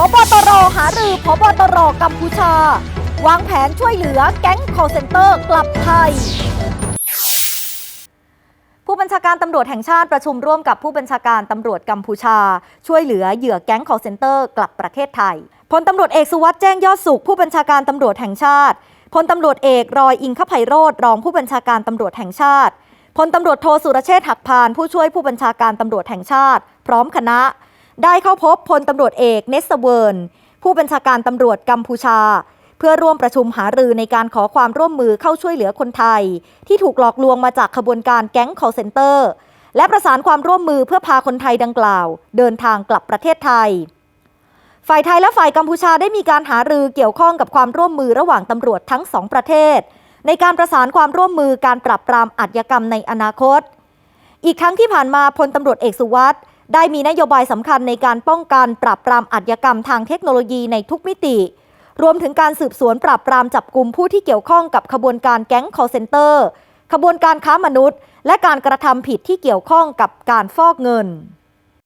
พบตรหารือพบตรกัมพูชา วางแผนช่วยเหลือแก๊ง call center กลับไทย ผู้บัญชาการตำรวจแห่งชาติประชุมร่วมกับผู้บัญชาการตำรวจกัมพูชา ช่วยเหลือเหยื่อแก๊ง call center กลับประเทศไทยพลตำรวจเอกสุวัสด์แจ้งยอดสุขผู้บัญชาการตำรวจแห่งชาติพลตำรวจเอกรอยอิงคไพโรธรองผู้บัญชาการตำรวจแห่งชาติพลตำรวจโทสุรเชษฐ์หักพาน ผู้ช่วยผู้บัญชาการตำรวจแห่งชาติ พร้อมคณะ ได้เข้าพบพลตำรวจเอกเนสเวิร์นผู้บัญชาการตำรวจกัมพูชา เพื่อร่วมประชุมหารือในการขอความร่วมมือเข้าช่วยเหลือคนไทย ที่ถูกหลอกลวงมาจากขบวนการแก๊ง call center และประสานความร่วมมือเพื่อพาคนไทยดังกล่าว เดินทางกลับประเทศไทย ฝ่ายไทยและฝ่ายกัมพูชาได้มีการหารือเกี่ยวข้องกับความร่วมมือระหว่างตำรวจทั้งสองประเทศ ในการประสานความร่วมมือการปราบปรามอาชญากรรมในอนาคต อีกทั้งที่ผ่านมาพลตำรวจเอกสุวัสด์ ได้มีนโยบายสำคัญในการป้องกันปราบปรามอาชญากรรมทางเทคโนโลยีในทุกมิติ รวมถึงการสืบสวนปราบปรามจับกลุ่มผู้ที่เกี่ยวข้องกับขบวนการแก๊ง call center ขบวนการค้ามนุษย์ และการกระทำผิดที่เกี่ยวข้องกับการฟอกเงิน